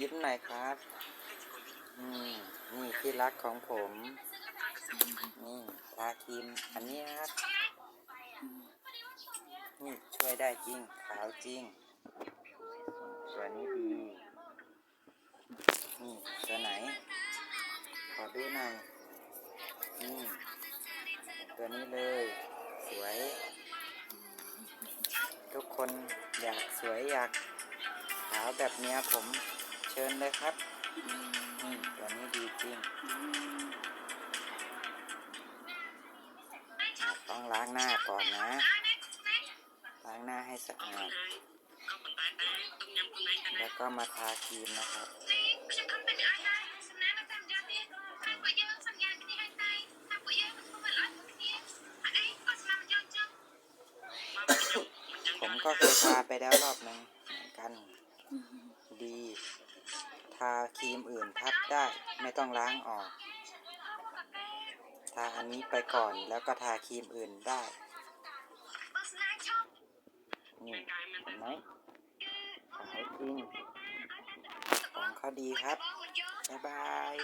ยิ้มหน่อยครับอืมนี่ที่รักของผม นี่ทาครีมอันนี้ครับ นี่ช่วยได้จริง ขาวจริงตัวนี้ดี นี่ตัวไหน ขอดูหน่อย นี่ ตัวนี้เลย สวย ทุกคนอยากสวยอยากขาวแบบเนี้ยผม เชิญเลยครับ นี่ตัวนี้ดีจริง ต้องล้างหน้าก่อนนะ ล้างหน้าให้สะอาด แล้วก็มาทาครีมนะครับผมก็เคยพาไปแล้วรอบหนึ่งเหมือนกัน ดี ทาครีมอื่นทับได้ไม่ต้องล้างออก ทาอันนี้ไปก่อนแล้วก็ทาครีมอื่นได้ นี่เห็นไหมขายจริงของเขาดีครับ บ๊ายบาย